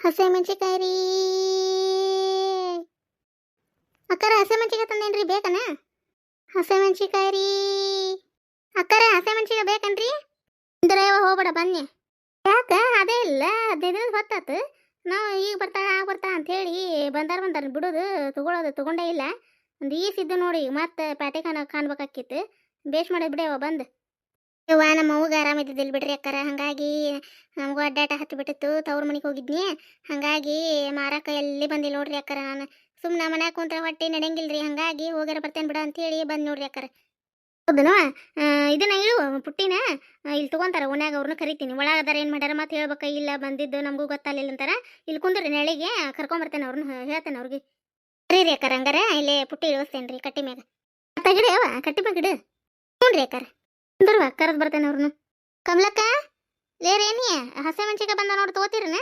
ಹಸೆ ಮೆಣಸಿಕಾಯಿ ರೀ. ಅಕ್ಕರ ಹಸೆ ಮೆಣಸಿಕಾಯಿ ತಂದೇನ್ರಿ ಬೇಕನ? ಹಸೆ ಮೆಣಸಿಕಾಯಿ ರೀ. ಅಕ್ಕರ ಹಸೆ ಮೆಣಸಿಕಾಯಿ ಬೇಕನ್ರಿ ಅಂದ್ರೆ ಹೋಗ್ಬೇಡ, ಬನ್ನಿ. ಯಾಕ? ಅದೇ ಇಲ್ಲ, ಹದಿನೈದು ಹೊತ್ತಾತು. ನಾವು ಈಗ ಬರ್ತಾಳ ಆಗ ಬರ್ತಾ ಅಂತ ಹೇಳಿ ಬಂದಾರ ಬಂದಾರ ಬಿಡೋದು ತಗೊಳ್ಳೋದು ತಗೊಂಡೇ ಇಲ್ಲ. ಒಂದು ಈಸಿದ್ದು ನೋಡಿ, ಮತ್ತೆ ಪ್ಯಾಟೆ ಕಾಣ ಕಾಣ್ಬೇಕಾಕಿತ್ತು. ಬೇಷ್ ಮಾಡೋದು ಬಿಡೇವ ಬಂದು. ಯವ್ವ, ನಮ್ಮ ಅವ್ಗ ಇದ್ದಿಲ್ಲ ಬಿಡ್ರಿ ಅಕ್ಕಾರ. ಹಾಗಾಗಿ, ನಮಗೂ ಅಡ್ಡಾಟ ಹತ್ತು ಬಿಟ್ಟಿತ್ತು ತವ್ರ ಮನೆಗೆ ಹೋಗಿದ್ನಿ. ಹಾಗಾಗಿ, ಮಾರಾಕ ಎಲ್ಲಿ ಬಂದಿಲ್ಲ ನೋಡ್ರಿ ಅಕ್ಕಾರ ನಾನು. ಸುಮ್ಮನೆ ಮನ್ಯಾಗ ಕುಂತ್ರ ಹೊಟ್ಟೆ ನಡೆಯಂಗಿಲ್ರಿ ಹಂಗಾಗಿ ಹೋಗ್ಯಾರ ಬರ್ತೇನೆ ಬಿಡ ಅಂತೇಳಿ ಬಂದು ನೋಡ್ರಿ ಅಕ್ಕಾರ. ಹೌದನು? ಇದನ್ನ ಇಳು, ಪುಟ್ಟಿನ. ಇಲ್ಲಿ ತಗೊಂತಾರ ಓನ್ಯಾಗ ಅವ್ರನ್ನ ಕರಿತೀನಿ. ಒಳಗದಾರ ಏನು ಮಾಡ್ಯಾರ ಮತ್ತೆ ಹೇಳ್ಬೇಕ. ಇಲ್ಲ, ಬಂದಿದ್ದು ನಮಗೂ ಗೊತ್ತಾಗಲಿಲ್ಲ ಅಂತಾರ. ಇಲ್ಲಿ ಕುಂದ್ರಿ ನೆಳಿಗೆ ಕರ್ಕೊಂಬರ್ತೇನೆ ಅವ್ರನ್ನ ಹೇಳ್ತೇನೆ ಅವ್ರಿಗೆ. ಸರಿ ರೀ ಅಕ್ಕಾರ, ಹಂಗಾರ, ಇಲ್ಲಿ ಪುಟ್ಟಿ ಇಳಿಸ್ತೇನೆ ರೀ ಕಟ್ಟಿ ಮ್ಯಾಗ. ತೆಗಿಡಿ ಅವ ಕಟ್ಟಿ ಮ್ಯಾಗ ಇಡು. ಹ್ಞೂ ರೀ ಅಕ್ಕಾರ. ಕುಂದ್ರವ ಕರೆದು ಬರ್ತೇನೆ ಅವ್ರನ್ನ ಕಮಲಕ್ಕ ಲೇರೇನಿ ಹಸೆ ಮೆಣಸಿಕಾಯಿ ಬಂದ ನೋಡಿ ತಗೋತೀರನ?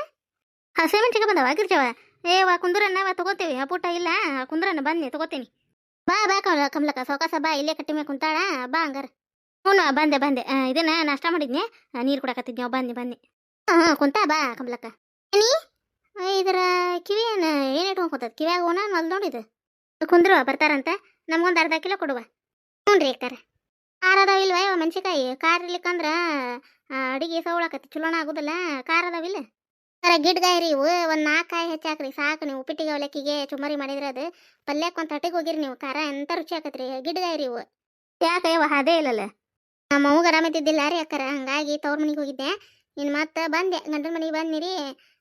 ಹಸೆ ಮೆಣಸಿಕಾಯಿ ಬಂದವ ಗಿರ್ಜವ ಏ ವಾ ಕುಂದ್ರನ್ನ ತಗೋತೀವಿ. ಪುಟ್ಟ ಇಲ್ಲ ಕುಂದ್ರನ್ನ ಬನ್ನಿ ತಗೋತೀನಿ. ಬಾ ಬಾ ಕಮಲ ಕಮಲಕ್ಕ ಸೌಕಾಸ ಬಾ ಇಲ್ಲೇ ಕಟ್ಟಿ ಮೇಲೆ ಕುಂತಾಳ ಬಾ ಹಂಗಾರ. ಹ್ಞೂ ಬಂದೆ ಬಂದೆ. ಇದನ್ನ ನಾಷ್ಟ ಮಾಡಿದ್ನಿ. ನೀರು ಕುಡಕತ್ತಿದ್ನಿ ಬನ್ನಿ ಬನ್ನಿ. ಹಾಂ ಹಾಂ ಕುಂತ ಬಾ ಕಮಲಕ್ಕ. ಆ, ಇದರ ಕಿವಿ ಏನು ಏನು ಕೂತದ? ಕಿವಿಯಾಗ ಓನ ಮಲ್ ನೋಡಿದು ಕುಂದ್ರು ಬರ್ತಾರಂತ. ನಮಗೊಂದು ಅರ್ಧ ಕಿಲೋ ಕೊಡುವ. ಹ್ಞೂ ರೀ ಅಕ್ಕಾರ. ಖಾರ ಅದಾವ ಇಲ್ವ ಇವ ಮೆಣಸಿಕಾಯಿ ಖಾರ ಇರ್ಲಿಕ್ಕಂದ್ರ ಅಡಿಗೆ ಸೌಳಕತ್ತಿ ಚಲೋಣ ಆಗುದಿಲ್ಲ. ಖಾರ ಅದಾವಿಲ್ಲ ಸರ ಗಿಡ್ಗಾಯಿ ರೀ ಇವು. ಒಂದು ನಾಲ್ಕು ಕಾಯಿ ಹೆಚ್ಚಾಕ್ರಿ ಸಾಕು ನೀವು. ಉಪ್ಪಿಟ್ಟಿಗೆ ಅವಲಕ್ಕಿಗೆ ಚುಮರಿ ಮಾಡಿದ್ರೆ ಅದು ಪಲ್ಯಕ್ಕೆ ಒಂದು ತಟ್ಟಿಗೆ ಹೋಗಿರಿ ನೀವು. ಖಾರ ಎಂತ ರುಚಿ ಆಕತ್ರಿ. ಗಿಡ್ಗಾಯಿ ರೀ ಇವು. ಯಾಕೆ ಇವ? ಅದೇ ಇಲ್ಲಲ್ಲ? ನಮ್ಮ ಅವ್ಗೆ ಆರಾಮಿದ್ದಿದ್ದಿಲ್ಲ ರೀ ಅಕ್ಕಾರ. ಹಂಗಾಗಿ ತವ್ರ ಮನೆಗೆ ಹೋಗಿದ್ದೆ. ಇನ್ನು ಮತ್ತೆ ಬಂದೆ. ಗಂಡನ ಮನೆಗೆ ಬಂದಿರಿ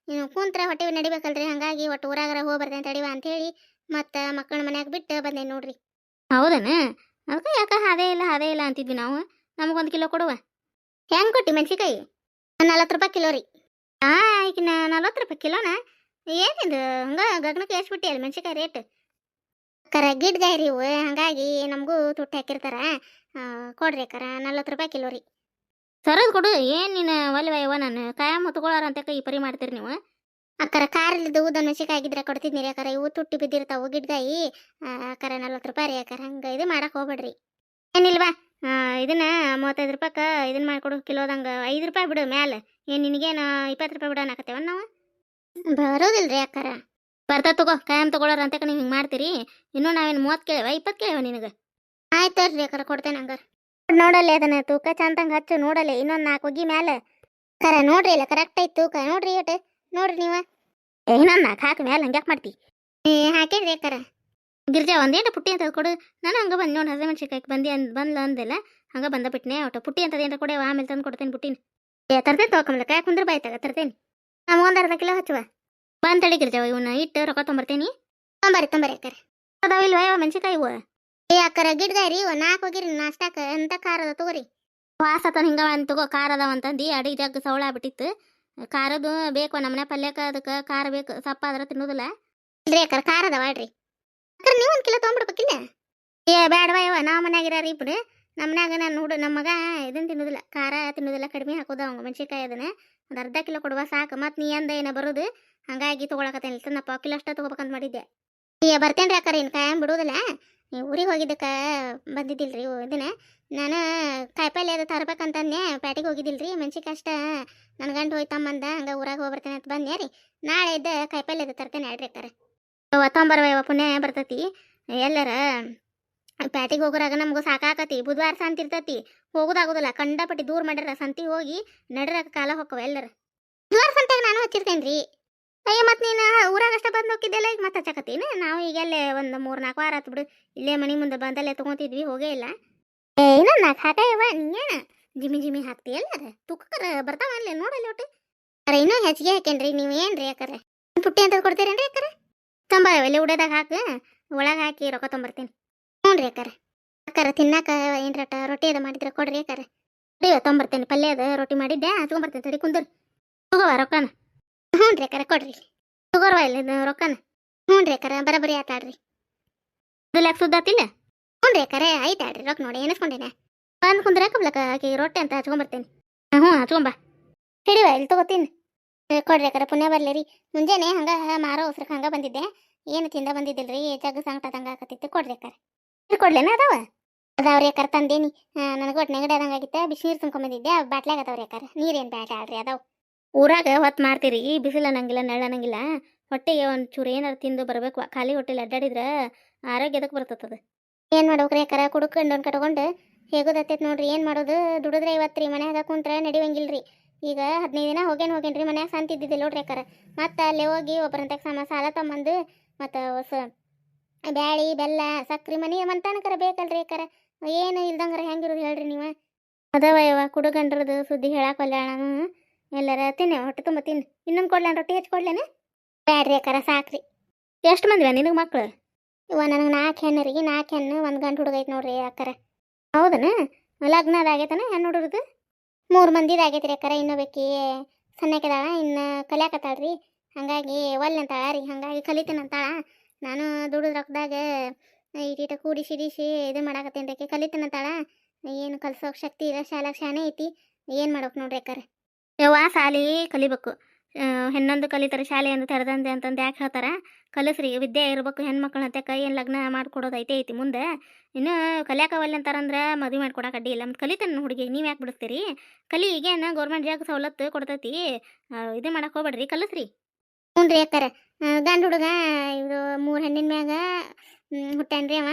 ನೀನು ಕುಂತ್ರೆ ಹೊಟ್ಟೆ ನಡಿಬೇಕಲ್ರಿ. ಹಂಗಾಗಿ ಒಟ್ಟು ಊರಾಗರ ಹೋಗಿ ಬರ್ತೇನೆ ತಡಿವ ಅಂತೇಳಿ ಮತ್ತೆ ಮಕ್ಕಳ ಮನ್ಯಾಗ ಬಿಟ್ಟು ಬಂದೆ ನೋಡ್ರಿ. ಹೌದನ? ಅದಕ್ಕೆ ಯಾಕೆ ಅದೇ ಇಲ್ಲ ಅದೇ ಇಲ್ಲ ಅಂತಿದ್ವಿ ನಾವು? ನಮಗೊಂದು ಕಿಲೋ ಕೊಡುವ. ಹೆಂಗೆ ಕೊಟ್ಟಿ ಮೆಣಸಿಕಾಯಿ ನಲ್ವತ್ತು ರೂಪಾಯಿ ಕಿಲೋ ರೀ. ಆ ಈಗ ನಲ್ವತ್ತು ರೂಪಾಯಿ ಕಿಲೋನ? ಏನಿದು ಹಂಗ ಗಗನಕ್ಕೆ ಎಷ್ಟು ಬಿಟ್ಟಿ ಅಲ್ಲಿ ಮೆಣಸಿಕಾಯಿ ರೇಟ್? ಕರ ಗಿಡ್ಗಾಯಿ ರೀ ಇವು. ಹಂಗಾಗಿ ನಮಗೂ ತುಟ್ಟಿ ಹಾಕಿರ್ತಾರ. ಕೊಡ್ರಿ ಅಕ್ಕರ ನಲ್ವತ್ತು ರೂಪಾಯಿ ಕಿಲೋ ರೀ. ಸರದ್ ಕೊಡು. ಏನು ನೀನು ಒಲ್ವ ಯವ್ವ ನಾನು? ತಗೊಳ್ಳಾರ ಅಂತ ಕೈ ಪರಿ ಮಾಡ್ತೀರಿ ನೀವು. ಅಕ್ಕರ ಕಾರಲ್ಲಿದ್ದು ಊದನ್ನು ಸಿಕ್ಕಾಗಿದ್ರೆ ಕೊಡ್ತಿದ್ನಿ ರೀ ಅಕ್ಕರ. ಇವು ತುಟ್ಟಿ ಬಿದ್ದಿರ್ತಾವು ಗಿಡ್ಗಾಯಿ ಅಕ್ಕರ ಅಕ್ಕಾರ ನಲ್ವತ್ತು ರೂಪಾಯಿ ರೀ ಅಕ್ಕರ. ಹಂಗೆ ಇದು ಮಾಡಕ್ಕೆ ಹೋಗ್ಬೇಡ್ರಿ. ಏನಿಲ್ವಾ ಇದನ್ನ ಮೂವತ್ತೈದು ರೂಪಾಯ್ಕ ಇದನ್ನ ಮಾಡಿಕೊಡು. ಕಿಲೋದಂಗೆ ಐದು ರೂಪಾಯಿ ಬಿಡು ಮ್ಯಾಲೆ. ಏನು ನಿನಗೇನು ಇಪ್ಪತ್ತು ರೂಪಾಯಿ ಬಿಡೋಣ ನಾವು ಬರೋದಿಲ್ಲ ರೀ ಅಕ್ಕರ. ಬರ್ತಾ ತಗೋ. ಕಾಯಂ ತಗೊಳ್ಳೋರ ಅಂತ ನೀವು ಹಿಂಗೆ ಮಾಡ್ತೀರಿ. ಇನ್ನೂ ನಾವೇನು ಮೂವತ್ತು ಕೇಳವ ಇಪ್ಪತ್ತು ಕೇಳವ ನಿನಗೆ? ಆಯ್ತು ರೀ ಅಕ್ಕರ ಕೊಡ್ತೇನೆ ಹಂಗಾರ. ನೋಡಲ್ಲ ಅದನ್ನ ತೂಕ ಚಂದಂಗೆ ಹಚ್ಚು ನೋಡಲ್ಲ. ಇನ್ನೊಂದು ನಾಲ್ಕು ಹೋಗಿ ಮ್ಯಾಲೆ. ಕರ ನೋಡ್ರಿ ಇಲ್ಲ ಕರೆಕ್ಟ್ ಐತೆ ತೂಕ. ನೋಡ್ರಿ ಒಟ್ಟು. ನೋಡ್ರಿ ನೀವು. ಏ ನಾಲ್ಕು ಹಾಕಿ ಮೇಲೆ ಹಂಗೆ ಯಾಕೆ ಮಾಡ್ತಿ? ಏ ಹಾಕಿಡ್ರಿ ಅಕ್ಕಾರ ಗಿರ್ಜಾ, ಒಂದೇನು ಪುಟ್ಟಿ ಅಂತ ಕೊಡು. ನಾನು ಹಂಗೆ ಬಂದು ನೋಡಿ ಹಸಿ ಮೆಣಸಿಕಾಯಿ ಬಂದು ಅಂದ್, ಬಂದ್ಲ ಅಂದಿಲ್ಲ, ಹಂಗೆ ಬಂದ ಬಿಟ್ನೆ ಒಟ್ಟು. ಪುಟ್ಟಿ ಅಂತ ಏನಾರ ಕೊಡೆ ಆಮೇಲೆ ತಂದು ಕೊಡ್ತೇನೆ ಪುಟ್ಟಿನ. ಏ, ತರ್ತೇನೆ ತಗೋಕಂಬ್ಲ ಕಾಯಿ ಕುಂದ್ರ ಬಾಯ್ತಾಗ ತರ್ತೇನೆ. ನಮಗೊಂದು ಅರ್ಧ ಕಿಲೋ ಹಚ್ಚುವ. ಬಂದು ಗಿರ್ಜಾವ ಇವನ್ನ ಇಟ್ಟು ರೊಕ್ಕ ತೊಂಬರ್ತೇನೆ ತೊಂಬರಿ ತೊಂಬರಿ ಅದಾವ ಅದಾವಿಲ್ವ ಯಾವ ಮೆಣಸಿಕಾಯಿ ಇವು ಏ, ಅಕ್ಕರ ಗಿಡ್ಗಾರಿ ಇವ ನಾಲ್ಕು ಹೋಗಿರಿ, ನಾಷ್ಟಾಕ, ಎಂತ ಕಾರ ಅದ ತಗೋರಿ. ತನ ಹಿಂಗ ಅಂತ ತಗೋ, ಖಾರ ಅದಾವ ಅಂತಂದು, ಅಡಿ ಜಗ್ ಸೌಳ ಬಿಟ್ಟಿತ್ತು ಖಾರದು ಬೇಕು ನಮ್ಮನೆ ಪಲ್ಯಕ್ಕೆ ಅದಕ್ಕೆ ಖಾರ ಬೇಕು, ಸಪ್ಪ ಆದ್ರೆ ತಿನ್ನೋದಿಲ್ಲ. ಇಲ್ರಿ ಅಕ್ಕ ಖಾರ ಅದಾವ ಮಾಡ್ರಿ ಅಕ್ಕರ, ನೀವು ಒಂದು ಕಿಲೋ ತೊಗೊಂಬಿಡ್ಬೇಕಿಲ್ಲ ಏ ಬೇಡವ ಯವ್ವ, ನಾವು ಮನ್ಯಾಗ ಇರಾರಿ ಇಬ್ರು. ನಮ್ಮ ಮನ್ಯಾಗ ನಾನು ನೋಡು ನಮ್ಮ ಮಗ ಇದನ್ನ ತಿನ್ನೋದಿಲ್ಲ, ಖಾರ ತಿನ್ನೋದಿಲ್ಲ, ಕಡಿಮೆ ಹಾಕೋದು ಅವಂಗ ಮೆಣಸಿನ್ಕಾಯಿ ಅದನ್ನ. ಒಂದು ಅರ್ಧ ಕಿಲೋ ಕೊಡುವ ಸಾಕು ಮತ್ತು ನೀ ಅಂದ ಏನ ಬರೋದು? ಹಂಗಾಗಿ ತೊಗೊಳಕತ್ತೇನೆ ತನ್ನ ಪಾವು ಕಿಲೋ ಅಷ್ಟೇ ತೊಗೋಬೇಕಂತ ಮಾಡಿದ್ದೆ. ಏ ಬರ್ತೇನ್ರಿ ಅಕ್ಕರ ಇನ್ನು ಕಾಯಂ ಬಿಡೋದಿಲ್ಲ ನೀ ಊರಿಗೆ ಹೋಗಿದ್ದಕ್ಕೆ ಬಂದಿದ್ದಿಲ್ರಿ ಇದನ್ನ. ನಾನು ಕಾಯಿಪಲ್ಲೆ ಅದು ತರ್ಬೇಕಂತಂದೆ ಪ್ಯಾಟಿಗೆ ಹೋಗಿದ್ದಿಲ್ರಿ. ಮೆಣಸಿಕಾಯಿ ಅಷ್ಟ ನನ್ನ ಗಂಟು ಹೋಯ್ತಮ್ಮಂದ ಹಂಗ ಊರಾಗ ಹೋಗ್ಬರ್ತೇನೆ ಅಂತ ಬಂದೆ ರೀ. ನಾಳೆ ಇದ್ದ ಕಾಯಿಪಲ್ಲೆ ಅದು ತರ್ತೇನೆ ಹೇಳ್ರಿ ಅಕ್ಕಾರ. ತೊಂಬರ್ವ ಪುಣ್ಯ ಬರ್ತೈತಿ. ಎಲ್ಲರ ಪ್ಯಾಟಿಗೆ ಹೋಗೋರಾಗ ನಮಗೂ ಸಾಕಾಕತಿ. ಬುಧವಾರ ಸಂತಿ ಇರ್ತೈತಿ. ಹೋಗೋದಾಗೋದಿಲ್ಲ. ಕಂಡಪಟ್ಟಿ ದೂರ ಮಾಡ್ಯಾರ ಸಂತಿ ಹೋಗಿ ನಡ್ರಾಗ ಕಾಲ ಹೋಕ್ಕವ ಎಲ್ಲರ. ಬುಧವಾರ ಸಂತಾಗ ನಾನು ಹಚ್ಚಿರ್ತೇನೆ ರೀ ಅಯ್ಯ, ಮತ್ತೆ ನೀನು ಊರಾಗ ಅಷ್ಟ ಬಂದು ಹೋಗಿದ್ದೆಲ್ಲ ಈಗ ಮತ್ತೆ ಹಚ್ಚಕತ್ತೀನಿ? ನಾವು ಈಗ ಅಲ್ಲೇ ಒಂದು ಮೂರು ನಾಲ್ಕು ವಾರ ಆತು ಬಿಡು. ಇಲ್ಲೇ ಮನೆ ಮುಂದೆ ಬಂದಲ್ಲೇ ತೊಗೊತಿದ್ವಿ, ಹೋಗೇ ಇಲ್ಲ. ಏ ಇನ್ನ ನಾಲ್ಕು ಹಾಕಾಯವ ಜಿಮ್ಮಿ ಜಿಮಿ ಜಿಮಿ ಹಾಕ್ತೀಯಲ್ಲ ಅದ? ತುಕ್ಕರ ಬರ್ತಾವ ಅಲ್ಲೇ ನೋಡಲ್ಲ ಒಟ್ಟು. ಅರೆ, ಇನ್ನೂ ಹೆಚ್ಚಿಗೆ ಹಾಕೇನ್ರಿ ನೀವು ಏನ್ರಿ ಯಾಕರೆ ಪುಟ್ಟಿ ಅಂತ ಕೊಡ್ತೀರೇನ್ರಿ ಯಾಕರೆ ತುಂಬ ಇಲ್ಲಿ ಉಡೋದಾಗ ಹಾಕು, ಒಳಗೆ ಹಾಕಿ ರೊಕ್ಕ ತೊಂಬರ್ತೀನಿ. ಹ್ಞೂ ರೀ ಅಕ್ಕಾರ, ತಿನ್ನಾಕ ತಿನ್ನಾಕ ಏನ್ರಟ ರೊಟ್ಟಿ ಅದ ಮಾಡಿದ್ರೆ ಕೊಡ್ರಿ ಅಕ್ಕಾರ. ರೀ ತೊಂಬರ್ತೇನೆ, ಪಲ್ಯ ಅದ, ರೊಟ್ಟಿ ಮಾಡಿದ್ದೆ ಹಚ್ಕೊಂಬರ್ತೇನೆ ತಡಿ ಕುಂದರ್. ಹೋಗವ ರೊಕ್ಕನ. ಹ್ಞೂ ರೀ ಅಕ್ಕಾರ, ಕೊಡ್ರಿ. ತಗೋರ್ವ ಇಲ್ಲ ರೊಕ್ಕನ. ಹ್ಞೂ ರೀ ಅಕ್ಕಾರ ಬರಬರಿ ಆತಾಡ್ರಿ ಇದು ಲೆಕ್ಕ ಸುದ್ದಾತಿಲ್ಲ ಹ್ಞೂ ರೀ ಅಕ್ಕಾರ ಆಯ್ತು ಆಡ್ರಿ ರೊಕ್ಕ ನೋಡಿ ಎನಿಸ್ಕೊಂಡೇನೆ ಬಂದು ಕುಂದ್ರ ಕಬ್ಲಕ್ಕ ಆಕಿ ರೊಟ್ಟಿ ಅಂತ ಹಚ್ಕೊಂಬರ್ತೇನೆ. ಹ್ಞೂ, ಹಚ್ಕೊಂಬ. ಹಿಡಿವ ಇಲ್ಲಿ ತಗೋತೀನಿ. ಕೊಡ್ರಿ ಅಕ್ಕರ, ಪುಣ್ಯ ಬರಲಿ ರೀ. ಮುಂಜಾನೆ ಹಂಗೆ ಮಾರೋ ಉಸ್ರಕ್ಕೆ ಹಂಗೆ ಬಂದಿದ್ದೆ. ಏನು ತಿಂದ ಬಂದಿದ್ದಿಲ್ರಿ ಜಗ್ ಸಂಕಟ ತಂಗ ಆಕತ್ತಿತ್ತು. ಕೊಡ್ರಿ ಅಕ್ಕರ. ಇದು ಕೊಡ್ಲೇನ ಅದಾವ? ಅದಾವ್ರಿ ಅಕ್ಕಾರ, ತಂದೇನಿ. ನನಗೆ ಒಟ್ಟು ನೆಗಡಿ ಆದಂಗೆ ಆಗಿತ್ತೆ, ಬಿಸಿ ನೀರು ತುಂಬ್ಕೊಂಬಂದಿದ್ದೆ ಬಾಟ್ಲಾಗ ಅದಾವ್ರಿ ಅಕ್ಕಾರ. ನೀರೇನು ಬ್ಯಾಟ ಆಡ್ರಿ ಅದಾವ. ಊರಾಗ ಹೊತ್ತು ಮಾಡ್ತೀರಿ ಬಿಸಿಲು ಅನ್ನಂಗಿಲ್ಲ ನೆಳ್ಳನಂಗಿಲ್ಲ ಹೊಟ್ಟೆಗೆ ಒಂದು ಚೂರು ಏನಾರು ತಿಂದು ಬರಬೇಕು, ಖಾಲಿ ಹೊಟ್ಟೆಲಿ ಅಡ್ಡಾಡಿದ್ರೆ ಆರೋಗ್ಯದಕ್ಕೆ ಬರ್ತದ ಏನು ಮಾಡ್ಬೇಕ್ರಿ, ಕರ ಕುಡ್ಕೊಂಡು ಕಟ್ಕೊಂಡು ಹೇಗೋದತ್ತೈತೆ ನೋಡ್ರಿ, ಏನು ಮಾಡೋದು? ದುಡಿದ್ರೆ ಇವತ್ತು ರೀ ಮನ್ಯಾಗ ಕುಂತ್ರೆ ರೀ ಈಗ ಹದಿನೈದು ದಿನ ಹೋಗೇನು ಹೋಗೇನ್ರಿ, ಮನ್ಯಾಗ ಶಾಂತಿ ಇದ್ದಿದ್ದಿಲ್ಲ ನೋಡ್ರಿ ಅಕ್ಕರ ಮತ್ತೆ ಅಲ್ಲೇ ಹೋಗಿ ಒಬ್ಬರಂತ ಸಮ ಸಾಲ ತಗೊಂಬಂದು ಮತ್ತು ಹೊಸ ಬ್ಯಾಳಿ, ಬೆಲ್ಲ, ಸಕ್ರೆ ಮನೆ ಮಂತಾನಕರ ಬೇಕಲ್ರಿ ಯಾಕಾರ ಏನು ಇಲ್ದಂಗಾರ ಹೆಂಗಿರೋದು ಹೇಳ್ರಿ ನೀವು? ಅದಾವ ಯವ ಕುಡುಗಂಡ್ರದ್ದು ಸುದ್ದಿ ಹೇಳಕ್ಕಲ್ಲ ನಾನು. ಎಲ್ಲರ ತಿನ್ನೆ, ಹೊಟ್ಟೆ ತುಂಬ ತಿನ್ನಿ. ಇನ್ನೊಂದು ಕೊಡ್ಲೇನು ರೊಟ್ಟಿ ಹೆಚ್ಚು ಕೊಡ್ಲೇನೆ? ಬ್ಯಾಡ್ರಿ ಯಾಕಾರ ಸಾಕ್ರಿ. ಎಷ್ಟು ಮಂದಿವ ನಿನಗೆ ಮಕ್ಕಳು ಇವ ನನಗೆ ನಾಲ್ಕು ಹೆಣ್ಣರಿಗೆ ನಾಲ್ಕು ಹೆಣ್ಣು ಒಂದು ಗಂಟು ಹುಡುಗ ಐತೆ ನೋಡ್ರಿ ಅಕ್ಕರ. ಹೌದನ? ಲಗ್ನ ಅದಾಗೈತನ ಹೆಣ್ಣು ಹುಡುಗದು ಮೂರು ಮಂದಿದು ಆಗೈತೆ ರೀ ಅಕ್ಕರ ಬೇಕಿ ಸಣ್ಣಕ್ಕಿದಾಳ, ಇನ್ನು ಕಲಿಯಾಕತ್ತಾಳ್ರಿ. ಹಾಗಾಗಿ ಒಲ್ಲೆ ಅಂತಾಳ ರೀ ಹಾಗಾಗಿ ಕಲಿತೀನಂತಾಳ. ನಾನು ದುಡಿದ ರೊಕ್ಕದಾಗ ಈಟೀಟ ಕೂಡಿ ಸಿಡಿಸಿ ಇದು ಮಾಡಾಕತ್ತೇನ್ರಿ ಕಲಿತೀನಂತಾಳ. ಏನು ಕಲ್ಸೋಕೆ ಶಕ್ತಿ ಇಲ್ಲ ಶಾಲಾಗ ಶಾನೆ ಐತಿ. ಏನು ಮಾಡ್ಬೇಕು ನೋಡ್ರಿ ಅಕ್ಕಾರ? ಯವ್ವ ಸಾಲಿ ಕಲಿಬೇಕು. ಹೆಣ್ಣೊಂದು ಕಲಿತಾರೆ ಶಾಲೆ ಅಂತ ತೆರೆದಂದೆ ಅಂತಂದು ಯಾಕೆ ಹೇಳ್ತಾರೆ? ಕಲಿಸ್ರಿ, ವಿದ್ಯೆ ಇರಬೇಕು ಹೆಣ್ಮಕ್ಳು ಅಂತ ಕೈ ಏನು ಲಗ್ನ ಮಾಡ್ಕೊಡೋದು ಐತೆ ಮುಂದೆ. ಇನ್ನು ಕಲಿಯಾಕವಲ್ಲ ಅಂತಾರಂದ್ರೆ ಮದುವೆ ಮಾಡ್ಕೊಡಕ್ಕೆ ಅಡ್ಡಿ ಇಲ್ಲ. ಮತ್ತು ಕಲಿತಾನೆ ಹುಡುಗಿ, ನೀವು ಯಾಕೆ ಬಿಡಿಸ್ತೀರಿ? ಕಲಿ ಈಗೇನು ಗೌರ್ಮೆಂಟ್ ಜಾಗ ಸವಲತ್ತು ಕೊಡ್ತೈತಿ. ಇದು ಮಾಡಕ್ಕೆ ಹೋಗ್ಬೇಡ್ರಿ, ಕಲಿಸ್ರಿ. ಹ್ಞೂ ರೀ ಅಕ್ಕಾರ ಗಂಡು ಹುಡುಗ ಇದು ಮೂರು ಹೆಣ್ಣಿನ ಮ್ಯಾಗ ಹುಟ್ಟಾನ್ರಿ ಅವ.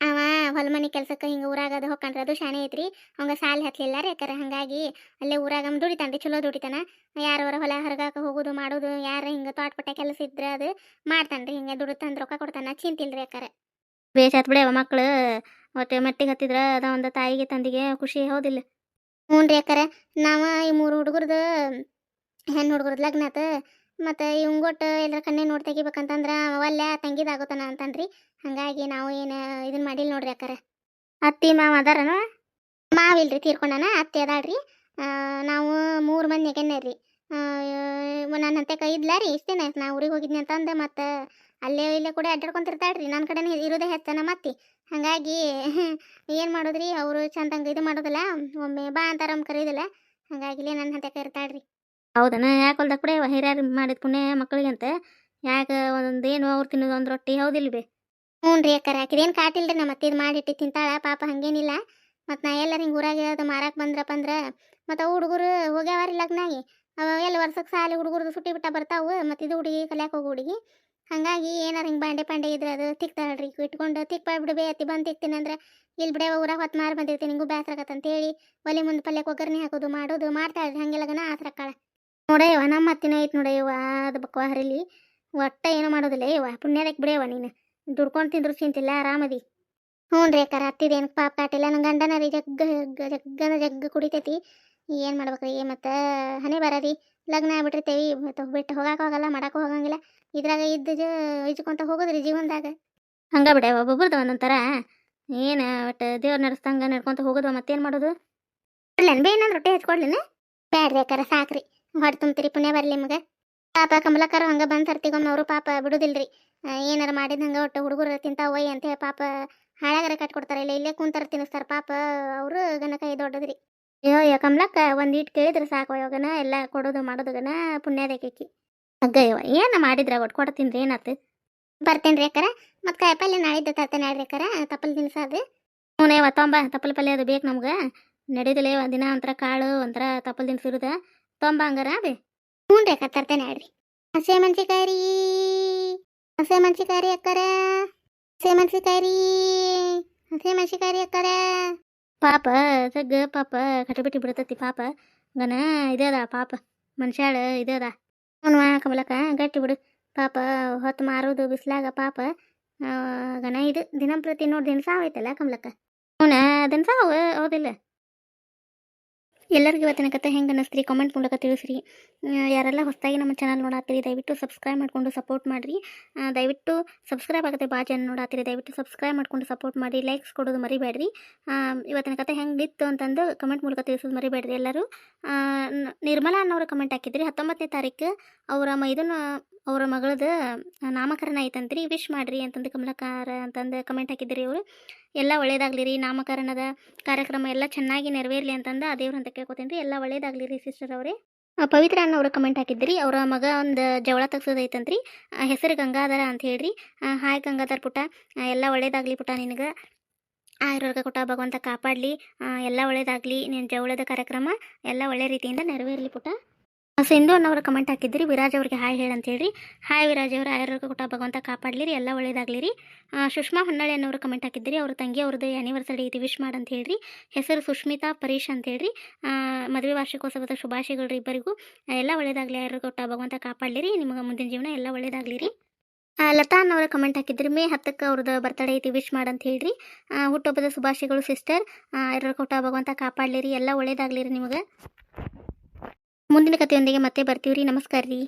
ಅವ ಹೊಲ ಮನೆ ಕೆಲ್ಸಕ್ಕೆ ಹಿಂಗೆ ಊರಾಗ ಅದು ಹೋಗ್ಕೊಂಡ್ರೆ ಅದು ಶಾಣೆ ಐತ್ರಿ. ಅವಂಗ ಸಾಲ ಹತ್ತಲಿಲ್ಲ ರೀ ಅಕ್ಕಾರ ಹಾಗಾಗಿ ಅಲ್ಲೇ ಊರಾಗ ದುಡಿತಾನೆ ರೀ ಚಲೋ ದುಡಿತಾನ. ಯಾರವರ ಹೊಲ ಹೊರಗಾಕ ಹೋಗೋದು ಮಾಡೋದು ಯಾರ ಹಿಂಗೆ ತೋಟಪಟ್ಟ ಕೆಲಸ ಇದ್ರೆ ಅದು ಮಾಡ್ತಾನ್ರಿ ಹಿಂಗೆ ದುಡಿತ ತಂದು ರೊಕ್ಕ ಕೊಡ್ತಾನ ಚಿಂತಿಲ್ರಿ ಅಕ್ಕಾರ ಬೇಷ್ ಆತ್ ಮಕ್ಕಳು ಮಕ್ಳು ಒಟ್ಟು ಮೆಟ್ಟಿಗೆ ಹತ್ತಿದ್ರ ಅದ ಒಂದು ತಾಯಿಗೆ ತಂದಿಗೆ ಖುಷಿ ಹೌದಿಲ್ಲ. ಹ್ಞೂ ರೀ ಅಕ್ಕಾರ ನಾವು ಈ ಮೂರು ಹುಡುಗರ್ದು ಹೆಣ್ಣು ಹುಡುಗರ್ದು ಲಗ್ನ ಆತ ಮತ್ತು ಇವಂಗೊಟ್ಟು ಎಲ್ಲರ ಕಣ್ಣೆ ನೋಡಿ ತೆಗಿಬೇಕಂತಂದ್ರೆ ಅವಲ್ಲ ತಂಗಿದಾಗೋತಾನ ಅಂತನ್ರಿ ಹಾಗಾಗಿ ನಾವು ಏನು ಇದನ್ನ ಮಾಡಿಲ್ಲ ನೋಡ್ರಿ ಅಕ್ಕಾರ. ಅತ್ತಿ, ಮಾವ ಅದಾರನ? ಮಾವಿಲ್ರಿ ತೀರ್ಕೊಂಡನ, ಅತ್ತಿ ಅದಾಳ್ರಿ. ನಾವು ಮೂರು ಮಂದಿ ಕೆನ್ನೆ ರೀ. ನನ್ನ ಅಂತೆ ಕೈ ಇದ್ಲ ರೀ ದಿನ ನಾ ಊರಿಗೆ ಹೋಗಿದ್ನಿ ಅಂತಂದು ಮತ್ತು ಅಲ್ಲೇ ಇಲ್ಲೇ ಕೂಡ ಅಡ್ಡಾಡ್ಕೊಂತಿರ್ತಾಳ್ರಿ ನನ್ನ ಕಡೆ ಇರೋದೇ ಹೆಚ್ಚ ನಮ್ಮ ಅತ್ತಿ ಹಾಗಾಗಿ ಏನು ಮಾಡೋದ್ರಿ, ಅವರು ಚಂದಂಗೆ ಇದು ಮಾಡೋದಿಲ್ಲ, ಒಮ್ಮೆ ಬಾ ಅಂತಾರ ನಮ್ಮ ಕರೀದಿಲ್ಲ. ಹಾಗಾಗಿ ಇಲ್ಲೇ ನನ್ನ ಹಂತೆ ಇರ್ತಾಳ್ರಿ ಹೌದನ, ಯಾಕೆ ಹೊಲ್ದಾಗ ಕೂಡ ಹಿರಿಯರು ಮಾಡಿದ ಪುಣ್ಯ ಮಕ್ಕಳಿಗೆ ಅಂತ ಯಾಕೆ ಒಂದೊಂದು ಏನು ಅವ್ರು ತಿನ್ನೋದು ಒಂದು ರೊಟ್ಟಿ ಹೌದಿಲ್ಲ ಬೇ ಹ್ಞೂ ರೀ ಅಕ್ಕಾರ ಆಕಿದೇನು ಕಾಟಿಲ್ರಿ ನಮ್ಮ ಅತ್ತಿದ್ ಮಾಡಿಟ್ಟು ತಿಂತಾಳ, ಪಾಪ ಹಂಗೇನಿಲ್ಲ. ಮತ್ತು ನಾ ಎಲ್ಲ ಹಿಂಗೆ ಊರಾಗೆ ಅದು ಮಾರಕ್ಕೆ ಬಂದ್ರಪ್ಪ ಅಂದ್ರೆ, ಮತ್ತು ಅವು ಹುಡುಗರು ಹೋಗ್ಯಾವಾರಿ ಲಗ್ನಾಗಿ, ಅವ ಎಲ್ಲ ವರ್ಷಕ್ಕೆ ಸಾಲಿ ಹುಡುಗರದು ಸುಟ್ಟಿ ಬಿಟ್ಟ ಬರ್ತಾವೆ, ಮತ್ತು ಇದು ಹುಡುಗಿ ಕಲ್ಯಾಕ ಹೋಗೋ ಹುಡುಗಿ. ಹಾಗಾಗಿ ಏನಾರು ಹಿಂಗೆ ಬಾಂಡೆ ಪಾಂಡೆ ಇದ್ರೆ ಅದು ತಿಕ್ತಾಳ್ರಿ, ಇಟ್ಕೊಂಡು ತಿಕ್ಬಾಡ್ಬಿಡು ಬೇ, ಅತ್ತಿ ಬಂದು ತಿಕ್ತೀನಿ ಅಂದ್ರೆ ಇಲ್ಲಿ ಬಿಡವ ಊರಾಗ ಹೊತ್ತು ಮಾರು ಬಂದಿರ್ತೀನಿ ಬೇಸರ ಆಗತ್ತಂತೇಳಿ ಒಲೆ ಮುಂದೆ ಪಲ್ಯಕ್ಕೆ ಒಗ್ಗರಣೆ ಹಾಕೋದು ಮಾಡೋದು ಮಾಡ್ತಾಳ್ರಿ ಹಂಗೆಲ್ಲಗನ ಆಸರಕ್ಕಾಳ. ನೋಡಯ್ಯವ ನಮ್ಮ ಅತ್ತಿನ ಐತೆ ನೋಡಯ್ಯವ ಅದು ಬಕ್ವಾ ಹರಿಲಿ ಒಟ್ಟ ಏನೂ ಮಾಡೋದಿಲ್ಲ ಯವ್ವ ಪುಣ್ಯದಕ್ಕೆ ಬಿಡಯವ ನೀನು. ದುಡ್ಕೊಂಡು ತಿಂದ್ರು ಚಿಂತಿಲ್ಲ ಆರಾಮದಿ. ಹ್ಞೂ ರೀ ಅಕ್ಕಾರ ಹತ್ತಿದೇನು ಪಾಪ ಕಾಟಿಲ್ಲ ನನ್ನ ಗಂಡನ ರೀ ಜಗ್ಗ ಜಗ್ಗ, ಜಗ್ಗನ ಜಗ್ಗ ಕುಡಿತೈತಿ. ಏನು ಮಾಡ್ಬೇಕ್ರಿ ಮತ್ತು ಹನೆ ರೀ. ಲಗ್ನ ಆಗ್ಬಿಟ್ಟಿರ್ತೇವಿ, ಮತ್ತು ಬಿಟ್ಟು ಹೋಗಕ್ಕೆ ಹೋಗಲ್ಲ ಮಾಡಕ್ಕೆ ಹೋಗಂಗಿಲ್ಲ. ಇದ್ರಾಗ ಇದ್ದ ಜ, ಇಜ್ಕೊಂತ ಹೋಗೋದ್ರಿ ಜೀವನದಾಗ. ಹಂಗೆ ಬಿಡ ಒಬ್ಬೊಬ್ರದ್ದು ಒಂದೊಂಥರ. ಏನು ಒಟ್ಟು ದೇವ್ರು ನಡೆಸ್ದಂಗೆ ನಡ್ಕೊಂತ ಹೋಗೋದು ಮತ್ತೇನು ಮಾಡೋದು? ಕೊಡ್ಲೇನು ಬೇ ರೊಟ್ಟಿ ಹಚ್ಕೊಡ್ಲೇನ? ಬೇಡ್ರಿ ಅಕ್ಕಾರ ಸಾಕ್ರಿ. ಹೊಟ್ಟೆ ತುಂಬ್ತೀರಿ, ಪುಣ್ಯ ಬರಲಿ ನಿಮಗೆ. ಪಾಪ ಕಮಲಕ್ಕರು ಹಂಗೆ ಬಂದು ಸರ್ತಿಗೊಮ್ಮೆ ಅವರು ಪಾಪ ಬಿಡುದಿಲ್ರಿ. ಏನಾರ ಮಾಡಿದ ಹಂಗೆ ಒಟ್ಟು ಹುಡುಗರು ತಿಂತಾವ ಅಂತ ಅಂತೇಳಿ ಪಾಪ ಹಾಳಾಗರ ಕಟ್ಕೊಡ್ತಾರೆ. ಇಲ್ಲ ಇಲ್ಲೇ ಕುಂತಾರ ತಿನ್ನಿಸ್ತಾರೆ ಪಾಪ ಅವರು ಗನ ಕೈ ದೊಡ್ಡದ್ರಿ. ಅಯ್ಯೋ ಯಾ ಕಮಲಕ್ಕ ಒಂದು ಇಟ್ಟು ಕೇಳಿದ್ರೆ ಸಾಕು. ಯೋಗನ ಎಲ್ಲ ಕೊಡೋದು ಮಾಡೋದುಗನ ಪುಣ್ಯದಕ್ಕಿ ಅಗ್ಗಯ್ಯವ ಏನು ಮಾಡಿದ್ರ ಒಟ್ಟು ಕೊಡ್ತೀನಿ ತಿಂದ್ರೆ, ಏನಾತು? ಬರ್ತೇನೆ ರೀ ಅಕ್ಕಾರ. ಮತ್ತು ಕಾಯಿಪಲ್ಲೆ ನಾಳಿದ್ದು ತರ್ತೇನೆ ನಾಳೆ ಅಕ್ಕರ. ತಪ್ಪಲ್ ತಿನ್ಸದು ಹ್ಞೂ ಯವ್ವ ತೊಂಬ. ತಪ್ಪಲ್ ಪಲ್ಯ ಅದು ಬೇಕು ನಮ್ಗೆ. ನಡೀದಿಲ್ಲ ದಿನ ಒಂಥರ ಕಾಳು, ಒಂಥರ ತಪ್ಪಲ್ ತಿನ್ಸಿರುದ ತೊಂಬ ಹಂಗಾರ ಅದೇ ಹ್ಞೂ ರೀ ಅಕ್ಕ, ತರ್ತೇನೆ ಹೇಳ್ರಿ. ಹಸೆ ಮೆಣಸಿಕಾಯಿ ರೀ, ಹಸೆ ಮೆಣಸಿಕಾಯಿ ರೀ ಅಕ್ಕರ, ಹಸೆ ಮೆಣಸಿಕಾಯಿ ರೀ, ಹಸೆ ಮೆಣಸಿಕಾಯಿ ರೀ ಅಕ್ಕರ. ಪಾಪ ಜಗ್ಗ ಪಾಪ, ಕಟಬಿಟ್ಟಿ ಬಿಡ್ತೈತಿ ಪಾಪ. ಗನ ಇದೇದ ಪಾಪ, ಮನುಷ್ಯಾಳ ಇದೇದ ಅವನು ಕಮಲಕ್ಕ ಗಟ್ಟಿ ಬಿಡು. ಪಾಪ, ಹೊತ್ತು ಮಾರೋದು ಬಿಸ್ಲಾಗ ಪಾಪ. ಗನ ಇದು ದಿನಂಪ್ರತಿ ನೋಡಿ ದಿನಸಾವ ಐತಲ್ಲ ಕಮಲಕ್ಕ ಅವನ ದಿನಸಾವ ಹೌದಿಲ್ಲ. ಎಲ್ಲರಿಗೂ ಇವತ್ತಿನ ಕತೆ ಹೆಂಗೆ ಅನ್ನಿಸ್ತೀರಿ? ಕಾಮೆಂಟ್ ಮೂಲಕ ತಿಳಿಸ್ರಿ. ಯಾರೆಲ್ಲ ಹೊಸದಾಗಿ ನಮ್ಮ ಚಾನಲ್ ನೋಡಾತ್ತೀರಿ, ದಯವಿಟ್ಟು ಸಬ್ಸ್ಕ್ರೈಬ್ ಮಾಡಿಕೊಂಡು ಸಪೋರ್ಟ್ ಮಾಡಿರಿ. ದಯವಿಟ್ಟು ಸಬ್ಸ್ಕ್ರೈಬ್ ಆಗುತ್ತೆ ಭಾಳ ಜನ ನೋಡಾತ್ತೀರಿ, ದಯವಿಟ್ಟು ಸಬ್ಸ್ಕ್ರೈಬ್ ಮಾಡ್ಕೊಂಡು ಸಪೋರ್ಟ್ ಮಾಡಿ ಲೈಕ್ಸ್ ಕೊಡೋದು ಮರಿಬೇಡ್ರಿ ಇವತ್ತಿನ ಕತೆ ಹೆಂಗಿತ್ತು ಅಂತಂದು ಕಮೆಂಟ್ ಮೂಲಕ ತಿಳಿಸೋದು ಮರಿಬೇಡ್ರಿ ಎಲ್ಲರೂ. ನಿರ್ಮಲಾ ಅನ್ನೋರು ಕಮೆಂಟ್ ಹಾಕಿದ್ರಿ. ಹತ್ತೊಂಬತ್ತನೇ ತಾರೀಕು ಅವರ ಮೈದುನ ಅವರ ಮಗಳದು ನಾಮಕರಣ ಐತಂತ್ರಿ ವಿಶ್ ಮಾಡ್ರಿ ಅಂತಂದು ಕಮಲಕಾರ ಅಂತಂದು ಕಮೆಂಟ್ ಹಾಕಿದ್ರಿ ಅವರು ಎಲ್ಲ ಒಳ್ಳೇದಾಗಲಿ ರೀ, ನಾಮಕರಣದ ಕಾರ್ಯಕ್ರಮ ಎಲ್ಲ ಚೆನ್ನಾಗಿ ನೆರವೇರಲಿ ಅಂತಂದು ಆ ದೇವ್ರ ಅಂತ ಕೇಳ್ಕೊತೀನಿ ರೀ. ಎಲ್ಲ ಒಳ್ಳೇದಾಗಲಿ ರೀ ಸಿಸ್ಟರ್ ಅವರೇ. ಪವಿತ್ರ ಅನ್ನೋರು ಕಮೆಂಟ್ ಹಾಕಿದ್ರಿ, ಅವರ ಮಗ ಒಂದು ಜವಳ ತಗ್ಸೋದೈತಂತ್ರಿ ಹೆಸರು ಗಂಗಾಧರ ಅಂತ ಹೇಳ್ರಿ. ಹಾಯ್ ಗಂಗಾಧರ್ ಪುಟ ಎಲ್ಲ ಒಳ್ಳೇದಾಗ್ಲಿ ಪುಟ ನಿನಗೆ. ಆಯುರ್ವೇದ ಕೊಟ್ಟ ಭಗವಂತ ಕಾಪಾಡಲಿ. ಎಲ್ಲ ಒಳ್ಳೇದಾಗಲಿ ನಿನ್ನ ಜವಳದ ಕಾರ್ಯಕ್ರಮ. ಎಲ್ಲ ಒಳ್ಳೆ ರೀತಿಯಿಂದ ನೆರವೇರಲಿ ಪುಟ ಸಿಂಧು ಅನ್ನೋರು ಕಮೆಂಟ್ ಹಾಕಿದ್ರಿ ವಿರಾಜ್ ಅವ್ರಿಗೆ ಹಾಯ್ ಹೇಳಿ ಅಂತ ಹೇಳ್ರಿ. ಹಾಯ್ ವಿರಾಜ್ ಅವರು ಆಯುರ್ವೇದ ಕೂಟ ಭಗವಂತ ಕಾಪಾಡಲಿರಿ ಎಲ್ಲ ಒಳ್ಳೇದಾಗ್ಲಿರಿ. ರೀ ಸುಷ್ಮಾ ಹೊನ್ನಾಳಿ ಅನ್ನೋರು ಕಮೆಂಟ್ ಹಾಕಿದ್ರಿ ಅವ್ರ ತಂಗಿ ಅವ್ರದ್ದು ಆ್ಯನಿವರ್ಸರಿ ಇದು ವಿಶ್ ಮಾಡಿ ಅಂತ ಹೇಳ್ರಿ. ಹೆಸರು ಸುಷ್ಮಿತಾ ಪರೀಶ್ ಅಂತ ಹೇಳ್ರಿ. ಆ, ಮದುವೆ ವಾರ್ಷಿಕೋತ್ಸವದ ಶುಭಾಶಯಗಳು ಇಬ್ಬರಿಗೂ. ಎಲ್ಲ ಒಳ್ಳೇದಾಗಲಿ ಆಯುರ್ವೇದ ಕೂಟ ಭಗವಂತ ಕಾಪಾಡಲಿರಿ. ನಿಮಗೆ ಮುಂದಿನ ಜೀವನ ಎಲ್ಲ ಒಳ್ಳೇದಾಗ್ಲಿರಿ. ಲತಾ ಅನ್ನೋರ ಕಮೆಂಟ್ ಹಾಕಿದ್ರಿ ಮೇ ಹತ್ತಕ್ಕೆ ಅವ್ರದ್ದು ಬರ್ತಡೇ ಐತಿ ವಿಶ್ ಮಾಡಂತ ಹೇಳ್ರಿ. ಹುಟ್ಟುಹಬ್ಬದ ಶುಭಾಶಯಗಳು ಸಿಸ್ಟರ್ ಆಯುರ್ವೇದ ಕೂಟ ಭಗವಂತ ಕಾಪಾಡಲಿರಿ. ಎಲ್ಲ ಒಳ್ಳೇದಾಗ್ಲಿರಿ ನಿಮಗೆ. ಮುಂದಿನ ಕಥೆಯೊಂದಿಗೆ ಮತ್ತೆ ಬರ್ತೀವಿ ರೀ ನಮಸ್ಕಾರ ರೀ